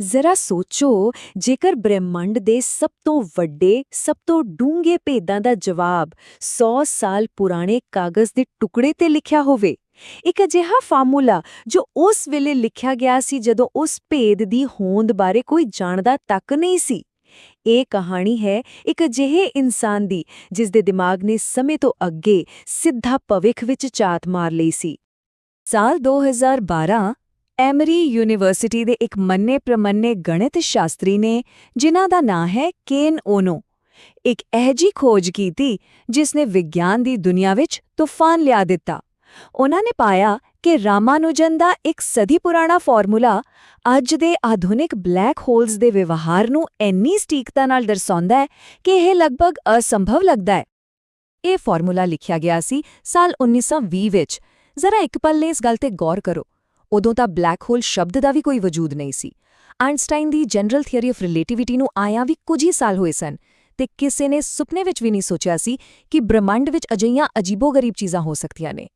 ਜ਼ਰਾ ਸੋਚੋ, ਜੇਕਰ ਬ੍ਰਹਿਮੰਡ ਦੇ ਸਭ ਤੋਂ ਵੱਡੇ, ਸਭ ਤੋਂ ਡੂੰਘੇ ਭੇਦਾਂ ਦਾ ਜਵਾਬ 100 ਸਾਲ ਪੁਰਾਣੇ ਕਾਗਜ਼ ਦੇ ਟੁਕੜੇ ਤੇ ਲਿਖਿਆ ਹੋਵੇ, ਇੱਕ ਅਜਿਹਾ ਫਾਰਮੂਲਾ ਜੋ ਉਸ ਵੇਲੇ ਲਿਖਿਆ ਗਿਆ ਸੀ ਜਦੋਂ ਉਸ ਭੇਦ ਦੀ ਹੋਂਦ ਬਾਰੇ ਕੋਈ ਜਾਣਦਾ ਤੱਕ ਨਹੀਂ ਸੀ। ਇਹ ਕਹਾਣੀ ਹੈ ਇੱਕ ਅਜਿਹੇ ਇਨਸਾਨ ਦੀ ਜਿਸ ਦੇ ਦਿਮਾਗ ਨੇ ਸਮੇਂ ਤੋਂ ਅੱਗੇ ਸਿੱਧਾ ਭਵਿੱਖ ਵਿੱਚ ਝਾਤ ਮਾਰ ਲਈ ਸੀ। ਸਾਲ 2012 ਐਮਰੀ ਯੂਨੀਵਰਸਿਟੀ ਦੇ ਇੱਕ ਮੰਨੇ ਪ੍ਰਮੰਨੇ ਗਣਿਤ ਸ਼ਾਸਤਰੀ ਨੇ, ਜਿਨ੍ਹਾਂ ਦਾ ਨਾਂ ਹੈ ਕੇਨ ਓਨੋ। ਇੱਕ ਅਹਿਜੀ ਖੋਜ ਕੀਤੀ, ਜਿਸ ਨੇ ਵਿਗਿਆਨ ਦੀ ਦੁਨੀਆ ਵਿੱਚ ਤੂਫਾਨ ਲਿਆ ਦਿੱਤਾ। ਉਹਨਾਂ ਨੇ ਪਾਇਆ ਕਿ ਰਾਮਾਨੁਜਨ ਦਾ ਇੱਕ ਸਦੀ ਪੁਰਾਣਾ ਫਾਰਮੂਲਾ ਅੱਜ ਦੇ ਆਧੁਨਿਕ ਬਲੈਕ ਹੋਲਸ ਦੇ ਵਿਵਹਾਰ ਨੂੰ ਇੰਨੀ ਸਟੀਕਤਾ ਨਾਲ ਦਰਸਾਉਂਦਾ ਹੈ ਕਿ ਇਹ ਲਗਭਗ ਅਸੰਭਵ ਲੱਗਦਾ ਹੈ। ਇਹ ਫਾਰਮੂਲਾ ਲਿਖਿਆ ਗਿਆ ਸੀ ਸਾਲ 1920 ਵਿੱਚ। ਜ਼ਰਾ ਇੱਕ ਪਲ ਲਈ ਇਸ ਗੱਲ ਤੇ ਗੌਰ ਕਰੋ। ਉਦੋਂ ਤਾਂ ਬਲੈਕ ਹੋਲ ਸ਼ਬਦ ਦਾ ਵੀ ਕੋਈ ਵਜੂਦ ਨਹੀਂ ਸੀ। ਆਇਨਸਟਾਈਨ ਦੀ ਜਨਰਲ ਥਿਊਰੀ ਆਫ ਰਿਲੇਟੀਵਿਟੀ ਨੂੰ ਆਇਆ ਵੀ ਕੁਝ ਹੀ ਸਾਲ ਹੋਏ ਸਨ ਤੇ ਕਿਸੇ ਨੇ ਸੁਪਨੇ ਵਿੱਚ ਵੀ ਨਹੀਂ ਸੋਚਿਆ ਸੀ ਕਿ ਬ੍ਰਹਿਮੰਡ ਵਿੱਚ ਅਜਿਹੀਆਂ ਅਜੀਬੋ-ਗਰੀਬ ਚੀਜ਼ਾਂ ਹੋ ਸਕਦੀਆਂ ਨੇ।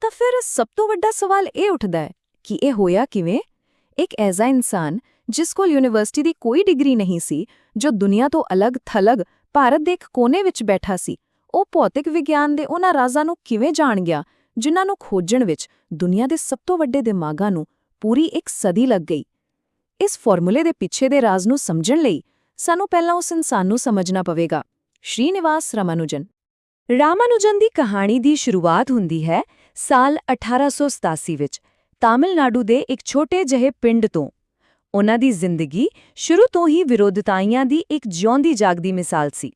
ਤਾਂ ਫਿਰ ਸਭ ਤੋਂ ਵੱਡਾ ਸਵਾਲ ਇਹ ਉੱਠਦਾ ਹੈ ਕਿ ਇਹ ਹੋਇਆ ਕਿਵੇਂ? ਇੱਕ ਐਜ਼ਾ ਇਨਸਾਨ ਜਿਸ ਕੋਲ ਯੂਨੀਵਰਸਿਟੀ ਦੀ ਕੋਈ ਡਿਗਰੀ ਨਹੀਂ ਸੀ, ਜੋ ਦੁਨੀਆ ਤੋਂ ਅਲੱਗ-ਥਲੱਗ ਭਾਰਤ ਦੇ ਇੱਕ ਕੋਨੇ ਵਿੱਚ ਬੈਠਾ ਸੀ, ਉਹ ਭੌਤਿਕ ਵਿਗਿਆਨ ਦੇ ਉਹਨਾਂ ਰਾਜ਼ਾਂ ਨੂੰ ਕਿਵੇਂ ਜਾਣ ਗਿਆ ਜਿਨ੍ਹਾਂ ਨੂੰ ਖੋਜਣ ਵਿੱਚ ਦੁਨੀਆ ਦੇ ਸਭ ਤੋਂ ਵੱਡੇ ਦਿਮਾਗਾਂ ਨੂੰ ਪੂਰੀ ਇੱਕ ਸਦੀ ਲੱਗ ਗਈ। ਇਸ ਫਾਰਮੂਲੇ ਦੇ ਪਿੱਛੇ ਦੇ ਰਾਜ਼ ਨੂੰ ਸਮਝਣ ਲਈ ਸਾਨੂੰ ਪਹਿਲਾਂ ਉਸ ਇਨਸਾਨ ਨੂੰ ਸਮਝਣਾ ਪਵੇਗਾ। ਸ਼੍ਰੀਨਿਵਾਸ ਰਾਮਾਨੁਜਨ। ਰਾਮਾਨੁਜਨ ਦੀ ਕਹਾਣੀ ਦੀ ਸ਼ੁਰੂਆਤ ਹੁੰਦੀ ਹੈ ਸਾਲ 1887 ਵਿੱਚ ਤਾਮਿਲਨਾਡੂ ਦੇ ਇੱਕ ਛੋਟੇ ਜਿਹੇ ਪਿੰਡ ਤੋਂ। ਉਹਨਾਂ ਦੀ ਜ਼ਿੰਦਗੀ ਸ਼ੁਰੂ ਤੋਂ ਹੀ ਵਿਰੋਧਤਾਈਆਂ ਦੀ ਇੱਕ ਜਿਉਂਦੀ ਜਾਗਦੀ ਮਿਸਾਲ ਸੀ।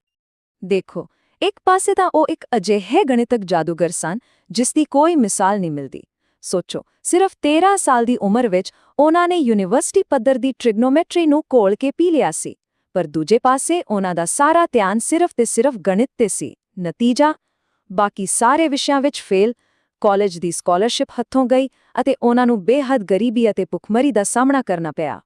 ਦੇਖੋ, ਇੱਕ ਪਾਸੇ ਤਾਂ ਉਹ ਇੱਕ ਅਜਿਹੇ ਗਣਿਤਕ ਜਾਦੂਗਰ ਸਨ ਜਿਸ ਦੀ ਕੋਈ ਮਿਸਾਲ ਨਹੀਂ ਮਿਲਦੀ। ਸੋਚੋ, ਸਿਰਫ 13 ਸਾਲ ਦੀ ਉਮਰ ਵਿੱਚ ਉਹਨਾਂ ਨੇ ਯੂਨੀਵਰਸਿਟੀ ਪੱਧਰ ਦੀ ਟ੍ਰਿਗਨੋਮੈਟਰੀ ਨੂੰ ਕੋਲ ਕੇ ਪੀ ਲਿਆ ਸੀ, ਪਰ ਦੂਜੇ ਪਾਸੇ ਉਹਨਾਂ ਦਾ ਸਾਰਾ ਧਿਆਨ ਸਿਰਫ ਤੇ ਸਿਰਫ ਗਣਿਤ ਤੇ ਸੀ। ਨਤੀਜਾ? ਬਾਕੀ ਸਾਰੇ ਵਿਸ਼ਿਆਂ ਵਿੱਚ ਫੇਲ, ਕਾਲਜ ਦੀ ਸਕਾਲਰਸ਼ਿਪ ਹੱਥੋਂ ਗਈ ਅਤੇ ਉਹਨਾਂ ਨੂੰ ਬੇਹੱਦ ਗਰੀਬੀ ਅਤੇ ਭੁੱਖਮਰੀ ਦਾ ਸਾਹਮਣਾ ਕਰਨਾ ਪਿਆ।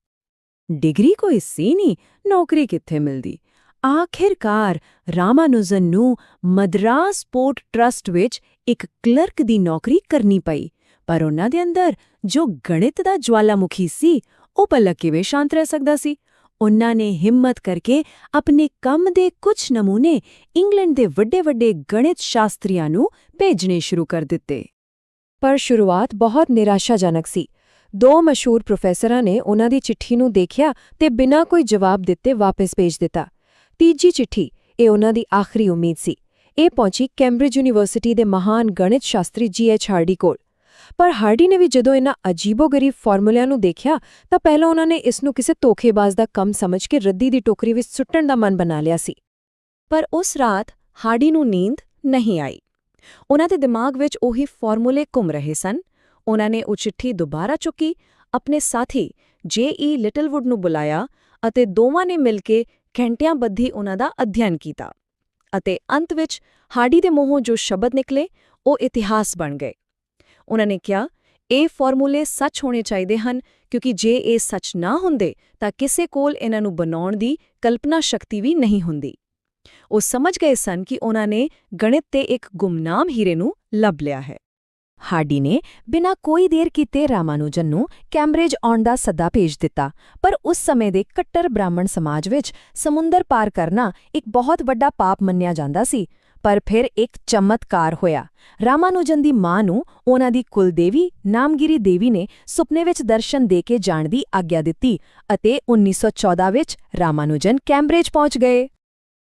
ਡਿਗਰੀ ਕੋਈ ਸੀ ਨਹੀਂ, ਨੌਕਰੀ ਕਿੱਥੇ ਮਿਲਦੀ? ਆਖਿਰਕਾਰ ਰਾਮਾਨੁਜਨ ਨੂੰ ਮਦਰਾਸ ਪੋਰਟ ਟਰਸਟ ਵਿੱਚ ਇੱਕ ਕਲਰਕ ਦੀ ਨੌਕਰੀ ਕਰਨੀ ਪਈ, ਪਰ ਉਹਨਾਂ ਦੇ ਅੰਦਰ ਜੋ ਗਣਿਤ ਦਾ ਜਵਾਲਾਮੁਖੀ ਸੀ, ਉਹ ਪੱਲਾ ਕਿਵੇਂ ਸ਼ਾਂਤ ਰਹਿ ਸਕਦਾ ਸੀ? ਉਹਨਾਂ ਨੇ ਹਿੰਮਤ ਕਰਕੇ ਆਪਣੇ ਕੰਮ ਦੇ ਕੁਝ ਨਮੂਨੇ ਇੰਗਲੈਂਡ ਦੇ ਵੱਡੇ-ਵੱਡੇ ਗਣਿਤ ਸ਼ਾਸਤਰੀਆਂ ਨੂੰ ਭੇਜਣੇ ਸ਼ੁਰੂ ਕਰ ਦਿੱਤੇ। ਪਰ ਸ਼ੁਰੂਆਤ ਬਹੁਤ ਨਿਰਾਸ਼ਾਜਨਕ ਸੀ। ਦੋ ਮਸ਼ਹੂਰ ਪ੍ਰੋਫੈਸਰਾਂ ਨੇ ਉਹਨਾਂ ਦੀ ਚਿੱਠੀ ਨੂੰ ਦੇਖਿਆ ਤੇ ਬਿਨਾਂ ਕੋਈ ਜਵਾਬ ਦਿੱਤੇ ਵਾਪਸ ਭੇਜ ਦਿੱਤਾ। ਤੀਜੀ ਚਿੱਠੀ, ਇਹ ਉਹਨਾਂ ਦੀ ਆਖਰੀ ਉਮੀਦ ਸੀ। ਇਹ ਪਹੁੰਚੀ ਕੈਂਬਰਿਜ ਯੂਨੀਵਰਸਿਟੀ ਦੇ ਮਹਾਨ ਗਣਿਤ ਸ਼ਾਸਤਰੀ ਜੀ ਐਚ ਹਾਰਡੀ ਕੋਲ। ਪਰ ਹਾਰਡੀ ਨੇ ਵੀ ਜਦੋਂ ਇਹਨਾਂ ਅਜੀਬੋ-ਗਰੀਬ ਫਾਰਮੂਲਿਆਂ ਨੂੰ ਦੇਖਿਆ, ਤਾਂ ਪਹਿਲਾਂ ਉਹਨਾਂ ਨੇ ਇਸ ਨੂੰ ਕਿਸੇ ਧੋਖੇਬਾਜ਼ ਦਾ ਕੰਮ ਸਮਝ ਕੇ ਰੱਦੀ ਦੀ ਟੋਕਰੀ ਵਿੱਚ ਸੁੱਟਣ ਦਾ ਮਨ ਬਣਾ ਲਿਆ ਸੀ। ਪਰ ਉਸ ਰਾਤ ਹਾਰਡੀ ਨੂੰ ਨੀਂਦ ਨਹੀਂ ਆਈ। ਉਹਨਾਂ ਦੇ ਦਿਮਾਗ ਵਿੱਚ ਉਹੀ ਫਾਰਮੂਲੇ ਘੁੰਮ ਰਹੇ ਸਨ। ਉਹਨਾਂ ਨੇ ਉਹ ਚਿੱਠੀ ਦੁਬਾਰਾ ਚੁੱਕੀ, ਆਪਣੇ ਸਾਥੀ ਜੇ.ਈ. ਲਿਟਲਵੁੱਡ ਨੂੰ ਬੁਲਾਇਆ ਅਤੇ ਦੋਵਾਂ ਨੇ ਮਿਲ ਕੇ ਘੰਟਿਆਂ ਬੱਧੀ ਉਹਨਾਂ ਦਾ ਅਧਿਐਨ ਕੀਤਾ ਅਤੇ ਅੰਤ ਵਿੱਚ ਹਾਰਡੀ ਦੇ ਮੂੰਹੋਂ ਜੋ ਸ਼ਬਦ ਨਿਕਲੇ, ਉਹ ਇਤਿਹਾਸ ਬਣ ਗਏ। ਉਹਨਾਂ ਨੇ ਕਿਹਾ, ਇਹ ਫਾਰਮੂਲੇ ਸੱਚ ਹੋਣੇ ਚਾਹੀਦੇ ਹਨ, ਕਿਉਂਕਿ ਜੇ ਇਹ ਸੱਚ ਨਾ ਹੁੰਦੇ, ਤਾਂ ਕਿਸੇ ਕੋਲ ਇਹਨਾਂ ਨੂੰ ਬਣਾਉਣ ਦੀ ਕਲਪਨਾ ਸ਼ਕਤੀ ਵੀ ਨਹੀਂ ਹੁੰਦੀ। ਉਹ ਸਮਝ ਗਏ ਸਨ ਕਿ ਉਹਨਾਂ ਨੇ ਗਣਿਤ ਤੇ ਇੱਕ ਗੁੰਮਨਾਮ ਹੀਰੇ ਨੂੰ ਲੱਭ ਲਿਆ ਹੈ। ਹਾਰਡੀ ਨੇ ਬਿਨਾਂ ਕੋਈ ਦੇਰ ਕੀਤੇ ਰਾਮਾਨੁਜਨ ਨੂੰ ਕੈਂਬਰਿਜ ਆਉਣ ਦਾ ਸੱਦਾ ਭੇਜ ਦਿੱਤਾ। ਪਰ ਉਸ ਸਮੇਂ ਦੇ ਕੱਟਰ ਬ੍ਰਾਹਮਣ ਸਮਾਜ ਵਿੱਚ ਸਮੁੰਦਰ ਪਾਰ ਕਰਨਾ ਇੱਕ ਬਹੁਤ ਵੱਡਾ ਪਾਪ ਮੰਨਿਆ ਜਾਂਦਾ ਸੀ, ਪਰ ਫਿਰ ਇੱਕ ਚਮਤਕਾਰ ਹੋਇਆ। ਰਾਮਾਨੁਜਨ ਦੀ ਮਾਂ ਨੂੰ ਉਹਨਾਂ ਦੀ ਕੁਲਦੇਵੀ ਨਾਮਗਿਰੀ ਦੇਵੀ ਨੇ ਸੁਪਨੇ ਵਿੱਚ ਦਰਸ਼ਨ ਦੇ ਕੇ ਜਾਣ ਦੀ ਆਗਿਆ ਦਿੱਤੀ ਅਤੇ 1914 ਵਿੱਚ ਰਾਮਾਨੁਜਨ ਕੈਂਬਰਿਜ ਪਹੁੰਚ ਗਏ।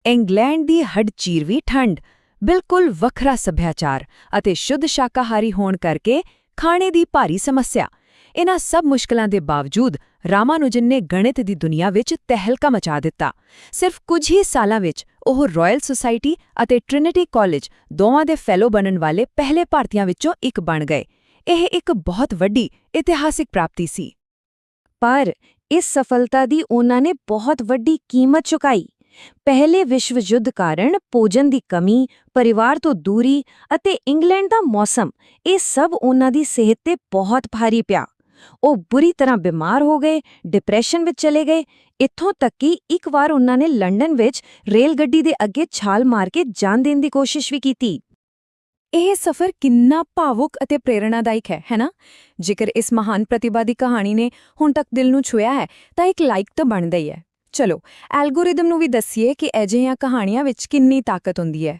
ਇੰਗਲੈਂਡ ਦੀ ਹੱਡਚੀਰਵੀ ਠੰਡ ਬਿਲਕੁਲ ਵੱਖਰਾ ਸੱਭਿਆਚਾਰ ਅਤੇ ਸ਼ੁੱਧ ਸ਼ਾਕਾਹਾਰੀ ਹੋਣ ਕਰਕੇ ਖਾਣੇ ਦੀ ਭਾਰੀ ਸਮੱਸਿਆ। ਇਨ੍ਹਾਂ ਸਭ ਮੁਸ਼ਕਲਾਂ ਦੇ ਬਾਵਜੂਦ ਰਾਮਾਨੁਜਨ ਨੇ ਗਣਿਤ ਦੀ ਦੁਨੀਆ ਵਿੱਚ ਤਹਿਲਕਾ ਮਚਾ ਦਿੱਤਾ। ਸਿਰਫ ਕੁਝ ਹੀ ਸਾਲਾਂ ਵਿੱਚ ਉਹ ਰਾਇਲ ਸੁਸਾਇਟੀ ਅਤੇ ਟ੍ਰਿਨਿਟੀ ਕਾਲਜ ਦੋਵਾਂ ਦੇ ਫੈਲੋ ਬਣਨ ਵਾਲੇ ਪਹਿਲੇ ਭਾਰਤੀਆਂ ਵਿੱਚੋਂ ਇੱਕ ਬਣ ਗਏ। ਇਹ ਇੱਕ ਬਹੁਤ ਵੱਡੀ ਇਤਿਹਾਸਿਕ ਪ੍ਰਾਪਤੀ ਸੀ। ਪਰ ਇਸ ਸਫਲਤਾ ਦੀ ਉਹਨਾਂ ਨੇ ਬਹੁਤ ਵੱਡੀ ਕੀਮਤ ਚੁਕਾਈ। ਪਹਿਲੇ ਵਿਸ਼ਵ ਯੁੱਧ ਕਾਰਨ ਭੋਜਨ ਦੀ ਕਮੀ, ਪਰਿਵਾਰ ਤੋਂ ਦੂਰੀ ਅਤੇ ਇੰਗਲੈਂਡ ਦਾ ਮੌਸਮ, ਇਹ ਸਭ ਉਹਨਾਂ ਦੀ ਸਿਹਤ ਤੇ ਬਹੁਤ ਭਾਰੀ ਪਿਆ। ਉਹ ਬੁਰੀ ਤਰ੍ਹਾਂ ਬਿਮਾਰ ਹੋ ਗਏ, ਡਿਪਰੈਸ਼ਨ ਵਿੱਚ ਚਲੇ ਗਏ, ਇੱਥੋਂ ਤੱਕ ਕਿ ਇੱਕ ਵਾਰ ਉਹਨਾਂ ਨੇ ਲੰਡਨ ਵਿੱਚ ਰੇਲ ਗੱਡੀ ਦੇ ਅੱਗੇ ਛਾਲ ਮਾਰ ਕੇ ਜਾਨ ਦੇਣ ਦੀ ਕੋਸ਼ਿਸ਼ ਵੀ ਕੀਤੀ। ਇਹ ਸਫ਼ਰ ਕਿੰਨਾ ਭਾਵੁਕ ਅਤੇ ਪ੍ਰੇਰਣਾਦਾਇਕ ਹੈ ਹੈਨਾ ਜੇਕਰ ਇਸ ਮਹਾਨ ਪ੍ਰਤਿਭਾ ਦੀ ਕਹਾਣੀ ਨੇ ਹੁਣ ਤੱਕ ਦਿਲ ਨੂੰ ਛੁਇਆ ਹੈ, ਤਾਂ ਇੱਕ ਲਾਈਕ ਤਾਂ ਬਣਦਾ ਹੀ ਹੈ। ਚਲੋ, ਐਲਗੋਰਿਦਮ ਨੂੰ ਵੀ ਦੱਸੀਏ ਕਿ ਅਜਿਹੀਆਂ ਕਹਾਣੀਆਂ ਵਿੱਚ ਕਿੰਨੀ ਤਾਕਤ ਹੁੰਦੀ ਹੈ।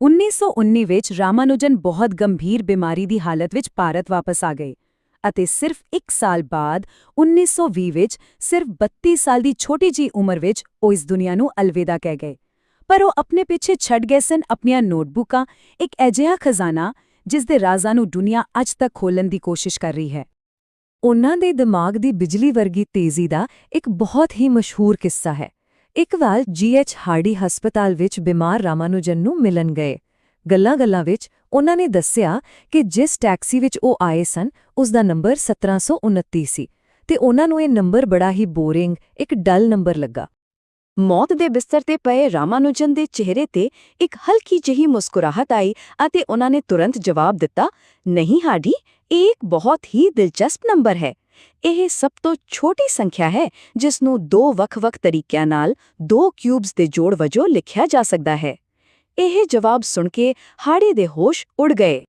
1919 ਵਿੱਚ ਰਾਮਾਨੁਜਨ ਬਹੁਤ ਗੰਭੀਰ ਬਿਮਾਰੀ ਦੀ ਹਾਲਤ ਵਿੱਚ ਭਾਰਤ ਵਾਪਸ ਆ ਗਏ ਅਤੇ ਸਿਰਫ 1 ਸਾਲ ਬਾਅਦ 1920 ਵਿੱਚ ਸਿਰਫ 32 ਸਾਲ ਦੀ ਛੋਟੀ ਜੀ ਉਮਰ ਵਿੱਚ ਉਹ ਇਸ ਦੁਨੀਆ ਨੂੰ ਅਲਵਿਦਾ ਕਹਿ ਗਏ। ਪਰ ਉਹ ਆਪਣੇ ਪਿੱਛੇ ਛੱਡ ਗਏ ਸਨ ਆਪਣੀਆਂ ਨੋਟਬੁੱਕਾਂ, ਇੱਕ ਅਜਿਹਾ ਖਜ਼ਾਨਾ ਜਿਸ ਦੇ ਰਾਜ਼ਾਂ ਨੂੰ ਦੁਨੀਆ ਅੱਜ ਤੱਕ ਖੋਲਣ ਦੀ ਕੋਸ਼ਿਸ਼ ਕਰ ਰਹੀ ਹੈ। ਉਹਨਾਂ ਦੇ ਦਿਮਾਗ ਦੀ ਬਿਜਲੀ ਵਰਗੀ ਤੇਜ਼ੀ ਦਾ ਇੱਕ ਬਹੁਤ ਹੀ ਮਸ਼ਹੂਰ ਕਿੱਸਾ ਹੈ। ਇੱਕ ਵਾਰ ਜੀਐਚ ਹਾਰਡੀ ਹਸਪਤਾਲ ਵਿੱਚ ਬਿਮਾਰ ਰਾਮਾਨੁਜਨ ਨੂੰ ਮਿਲਣ ਗਏ। ਗੱਲਾਂ-ਗੱਲਾਂ ਵਿੱਚ ਉਹਨਾਂ ਨੇ ਦੱਸਿਆ ਕਿ ਜਿਸ ਟੈਕਸੀ ਵਿੱਚ ਉਹ ਆਏ ਸਨ ਉਸ ਦਾ ਨੰਬਰ 1729 ਸੀ ਤੇ ਉਹਨਾਂ ਨੂੰ ਇਹ ਨੰਬਰ ਬੜਾ ਹੀ ਬੋਰਿੰਗ, ਇੱਕ ਡਲ ਨੰਬਰ ਲੱਗਾ। ਮੌਤ ਦੇ ਬਿਸਤਰ ਤੇ ਪਏ ਰਾਮਾਨੁਜਨ ਦੇ ਚਿਹਰੇ ਤੇ ਇੱਕ ਹਲਕੀ ਜਿਹੀ ਮੁਸਕਰਾਹਟ ਆਈ ਅਤੇ ਉਹਨਾਂ ਨੇ ਤੁਰੰਤ ਜਵਾਬ ਦਿੱਤਾ, ਨਹੀਂ ਹਾਡੀ ਇਹ ਇੱਕ ਬਹੁਤ ਹੀ ਦਿਲਚਸਪ ਨੰਬਰ ਹੈ। ਇਹ ਸਭ ਤੋਂ ਛੋਟੀ ਸੰਖਿਆ ਹੈ ਜਿਸ ਨੂੰ ਦੋ ਵੱਖ-ਵੱਖ ਤਰੀਕਿਆਂ ਨਾਲ ਦੋ ਕਿਊਬਸ ਦੇ ਜੋੜ ਵਜੋਂ ਲਿਖਿਆ ਜਾ ਸਕਦਾ ਹੈ। ਇਹ ਜਵਾਬ ਸੁਣ ਕੇ ਹਾੜੇ ਦੇ ਹੋਸ਼ ਉੜ ਗਏ।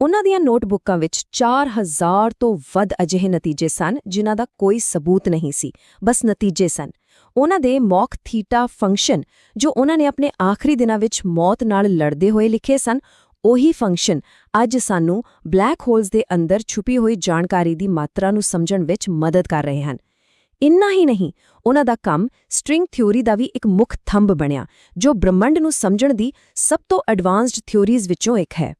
ਉਹਨਾਂ ਦੀਆਂ ਨੋਟਬੁੱਕਾਂ ਵਿੱਚ 4000 ਤੋਂ ਵੱਧ ਅਜਿਹੇ ਨਤੀਜੇ ਸਨ, ਜਿਨ੍ਹਾਂ ਦਾ ਕੋਈ ਸਬੂਤ ਨਹੀਂ ਸੀ। ਬਸ ਨਤੀਜੇ ਸਨ। ਉਹਨਾਂ ਦੇ ਮੌਕ ਥੀਟਾ ਫੰਕਸ਼ਨ, ਜੋ ਉਹਨਾਂ ਨੇ ਆਪਣੇ ਆਖਰੀ ਦਿਨਾਂ ਵਿੱਚ ਮੌਤ ਨਾਲ ਲੜਦੇ ਹੋਏ ਲਿਖੇ ਸਨ ਉਹੀ ਫੰਕਸ਼ਨ ਅੱਜ ਸਾਨੂੰ ਬਲੈਕ ਹੋਲਸ ਦੇ ਅੰਦਰ ਛੁਪੀ ਹੋਈ ਜਾਣਕਾਰੀ ਦੀ ਮਾਤਰਾ ਨੂੰ ਸਮਝਣ ਵਿੱਚ ਮਦਦ ਕਰ ਰਹੇ ਹਨ। ਇੰਨਾ ਹੀ ਨਹੀਂ, ਉਹਨਾਂ ਦਾ ਕੰਮ ਸਟ੍ਰਿੰਗ ਥਿਊਰੀ ਦਾ ਵੀ ਇੱਕ ਮੁੱਖ ਥੰਬ ਬਣਿਆ, ਜੋ ਬ੍ਰਹਮੰਡ ਨੂੰ ਸਮਝਣ ਦੀ ਸਭ ਤੋਂ ਐਡਵਾਂਸਡ ਥਿਊਰੀਜ਼ ਵਿੱਚੋਂ ਇੱਕ ਹੈ।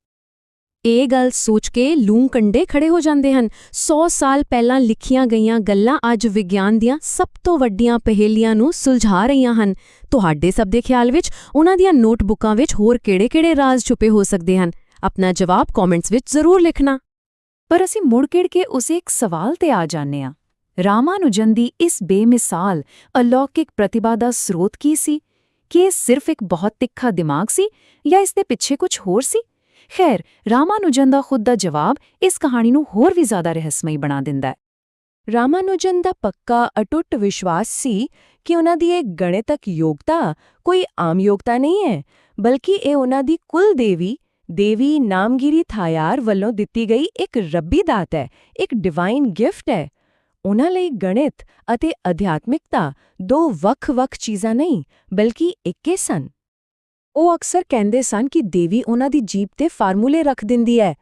ਇਹ ਗੱਲ ਸੋਚ ਕੇ ਲੂੰ ਕੰਡੇ ਖੜੇ ਹੋ ਜਾਂਦੇ ਹਨ। 100 ਸਾਲ ਪਹਿਲਾਂ ਲਿਖੀਆਂ ਗਈਆਂ ਗੱਲਾਂ ਅੱਜ ਵਿਗਿਆਨ ਦੀਆਂ ਸਭ ਤੋਂ ਵੱਡੀਆਂ ਪਹੇਲੀਆਂ ਨੂੰ ਸੁਲਝਾ ਰਹੀਆਂ ਹਨ। ਤੁਹਾਡੇ ਸਭ ਦੇ ਖਿਆਲ ਵਿੱਚ, ਉਹਨਾਂ ਦੀਆਂ ਨੋਟਬੁੱਕਾਂ ਵਿੱਚ ਹੋਰ ਕਿਹੜੇ-ਕਿਹੜੇ ਰਾਜ਼ ਛੁਪੇ ਹੋ ਸਕਦੇ ਹਨ? ਆਪਣਾ ਜਵਾਬ ਕਮੈਂਟਸ ਵਿੱਚ ਜ਼ਰੂਰ ਲਿਖਣਾ। ਪਰ ਅਸੀਂ ਮੁੜ ਕਿੜ ਕੇ ਉਸੇ ਇੱਕ ਸਵਾਲ ਤੇ ਆ ਜਾਂਦੇ ਹਾਂ। ਰਾਮਾਨੁਜਨ ਦੀ ਇਸ ਬੇਮਿਸਾਲ, ਅਲੌਕਿਕ ਪ੍ਰਤਿਭਾ ਦਾ ਸਰੋਤ ਕੀ ਸੀ? ਕਿ ਇਹ ਸਿਰਫ ਇੱਕ ਬਹੁਤ ਤਿੱਖਾ ਦਿਮਾਗ ਸੀ ਜਾਂ ਇਸ ਦੇ ਪਿੱਛੇ ਕੁਝ ਹੋਰ ਸੀ? ਖੈਰ, ਰਾਮਾਨੁਜਨ ਦਾ ਖੁਦ ਦਾ ਜਵਾਬ ਇਸ ਕਹਾਣੀ ਨੂੰ ਹੋਰ ਵੀ ਜ਼ਿਆਦਾ ਰਹੱਸਮਈ ਬਣਾ ਦਿੰਦਾ ਹੈ। ਰਾਮਾਨੁਜਨ ਦਾ ਪੱਕਾ, ਅਟੁੱਟ ਵਿਸ਼ਵਾਸ ਸੀ ਕਿ ਉਹਨਾਂ ਦੀ ਇਹ ਗਣਿਤਕ ਯੋਗਤਾ ਕੋਈ ਆਮ ਯੋਗਤਾ ਨਹੀਂ ਹੈ, ਬਲਕਿ ਇਹ ਉਹਨਾਂ ਦੀ ਕੁਲ ਦੇਵੀ ਦੇਵੀ ਨਾਮਗਿਰੀ ਥਾਇਰ ਵੱਲੋਂ ਦਿੱਤੀ ਗਈ ਇੱਕ ਰੱਬੀ ਦਾਤ ਹੈ, ਇੱਕ ਡਿਵਾਈਨ ਗਿਫਟ ਹੈ। ਉਹਨਾਂ ਲਈ ਗਣਿਤ ਅਤੇ ਅਧਿਆਤਮਿਕਤਾ ਦੋ ਵੱਖ-ਵੱਖ ਚੀਜ਼ਾਂ ਨਹੀਂ, ਬਲਕਿ ਇੱਕੇ ਸਨ। ਉਹ ਅਕਸਰ ਕਹਿੰਦੇ ਸਨ ਕਿ ਦੇਵੀ ਉਹਨਾਂ ਦੀ ਜੀਬ ਤੇ ਫਾਰਮੂਲੇ ਰੱਖ ਦਿੰਦੀ ਹੈ।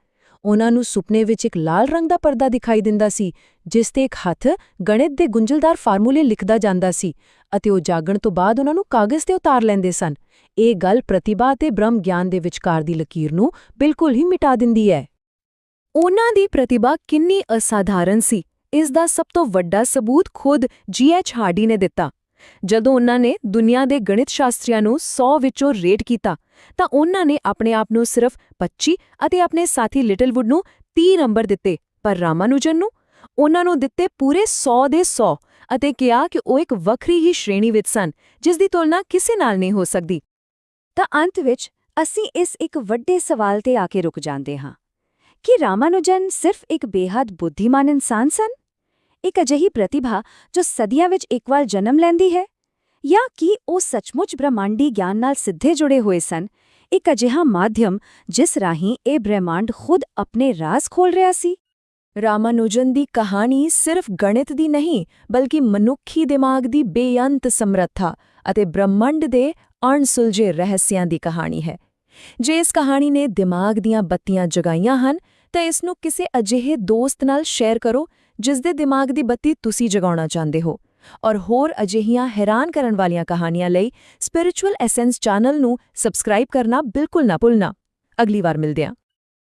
ਉਹਨਾਂ ਨੂੰ ਸੁਪਨੇ ਵਿੱਚ ਇੱਕ ਲਾਲ ਰੰਗ ਦਾ ਪਰਦਾ ਦਿਖਾਈ ਦਿੰਦਾ ਸੀ, ਜਿਸ ਤੇ ਇੱਕ ਹੱਥ ਗਣਿਤ ਦੇ ਗੁੰਝਲਦਾਰ ਫਾਰਮੂਲੇ ਲਿਖਦਾ ਜਾਂਦਾ ਸੀ ਅਤੇ ਉਹ ਜਾਗਣ ਤੋਂ ਬਾਅਦ ਉਹਨਾਂ ਨੂੰ ਕਾਗਜ਼ ਤੇ ਉਤਾਰ ਲੈਂਦੇ ਸਨ। ਇਹ ਗੱਲ ਪ੍ਰਤਿਭਾ ਤੇ ਬ੍ਰਹਮ ਗਿਆਨ ਦੇ ਵਿਚਕਾਰ ਦੀ ਲਕੀਰ ਨੂੰ ਬਿਲਕੁਲ ਹੀ ਮਿਟਾ ਦਿੰਦੀ ਹੈ। ਉਹਨਾਂ ਦੀ ਪ੍ਰਤਿਭਾ ਕਿੰਨੀ ਅਸਾਧਾਰਨ ਸੀ। ਇਸ ਦਾ ਸਭ ਤੋਂ ਵੱਡਾ ਸਬੂਤ ਖੁਦ ਜੀ ਐਚ ਹਾਰਡੀ ਨੇ ਦਿੱਤਾ। ਜਦੋਂ ਉਹਨਾਂ ਨੇ ਦੁਨੀਆ ਦੇ ਗਣਿਤ ਸ਼ਾਸਤਰੀਆਂ ਨੂੰ 100 ਵਿੱਚੋਂ ਰੇਟ ਕੀਤਾ, ਤਾਂ ਉਹਨਾਂ ਨੇ ਆਪਣੇ ਆਪ ਨੂੰ ਸਿਰਫ 25 ਅਤੇ ਆਪਣੇ ਸਾਥੀ ਲਿਟਲਵੁੱਡ ਨੂੰ 30 ਨੰਬਰ ਦਿੱਤੇ, ਪਰ ਰਾਮਾਨੁਜਨ ਨੂੰ? ਉਹਨਾਂ ਨੂੰ ਦਿੱਤੇ ਪੂਰੇ 100 ਦੇ 100 ਅਤੇ ਕਿਹਾ ਕਿ ਉਹ ਇੱਕ ਵੱਖਰੀ ਹੀ ਸ਼੍ਰੇਣੀ ਵਿੱਚ ਸਨ, ਜਿਸ ਦੀ ਤੁਲਨਾ ਕਿਸੇ ਨਾਲ ਨਹੀਂ ਹੋ ਸਕਦੀ। ਤਾਂ ਅੰਤ ਵਿੱਚ ਅਸੀਂ ਇਸ ਇੱਕ ਵੱਡੇ ਸਵਾਲ ਤੇ ਆ ਕੇ ਰੁਕ ਜਾਂਦੇ ਹਾਂ। ਕਿ ਰਾਮਾਨੁਜਨ ਸਿਰਫ ਇੱਕ ਬੇਹੱਦ ਬੁੱਧੀਮਾਨ ਇਨਸਾਨ ਸਨ? ਇੱਕ ਅਜਿਹੀ ਪ੍ਰਤਿਭਾ ਜੋ ਸਦੀਆਂ ਵਿੱਚ ਇੱਕ ਵਾਰ ਜਨਮ ਲੈਂਦੀ ਹੈ? ਜਾਂ ਕੀ ਉਹ ਸੱਚਮੁੱਚ ਬ੍ਰਹਮਾਂਡੀ ਗਿਆਨ ਨਾਲ ਸਿੱਧੇ ਜੁੜੇ ਹੋਏ ਸਨ? ਇੱਕ ਅਜਿਹਾ ਮਾਧਿਅਮ ਜਿਸ ਰਾਹੀਂ ਇਹ ਬ੍ਰਹਿਮੰਡ ਖੁਦ ਆਪਣੇ ਰਾਜ਼ ਖੋਲ ਰਿਹਾ ਸੀ? ਰਾਮਾਨੁਜਨ ਦੀ ਕਹਾਣੀ ਸਿਰਫ ਗਣਿਤ ਦੀ ਨਹੀਂ, ਬਲਕਿ ਮਨੁੱਖੀ ਦਿਮਾਗ ਦੀ ਬੇਅੰਤ ਸਮਰੱਥਾ ਅਤੇ ਬ੍ਰਹਮੰਡ ਦੇ ਅਣਸੁਲਝੇ ਰਹੱਸਿਆਂ ਦੀ ਕਹਾਣੀ ਹੈ। ਜੇ ਇਸ ਕਹਾਣੀ ਨੇ ਦਿਮਾਗ ਦੀਆਂ ਬੱਤੀਆਂ ਜਗਾਈਆਂ ਹਨ ਤਾਂ ਇਸ ਨੂੰ ਕਿਸੇ ਅਜਿਹੇ ਦੋਸਤ ਨਾਲ ਸ਼ੇਅਰ ਕਰੋ ਜਿਸ ਦੇ ਦਿਮਾਗ ਦੀ ਬੱਤੀ ਤੁਸੀਂ ਜਗਾਉਣਾ ਚਾਹੁੰਦੇ ਹੋ। ਔਰ ਹੋਰ ਅਜਿਹੀਆਂ ਹੈਰਾਨ ਕਰਨ ਵਾਲੀਆਂ ਕਹਾਣੀਆਂ ਲਈ ਸਪਿਰਚੁਅਲ ਐਸੈਂਸ ਚੈਨਲ ਨੂੰ ਸਬਸਕ੍ਰਾਈਬ ਕਰਨਾ ਬਿਲਕੁਲ ਨਾ ਭੁੱਲਣਾ। ਅਗਲੀ ਵਾਰ ਮਿਲਦੇ ਹਾਂ।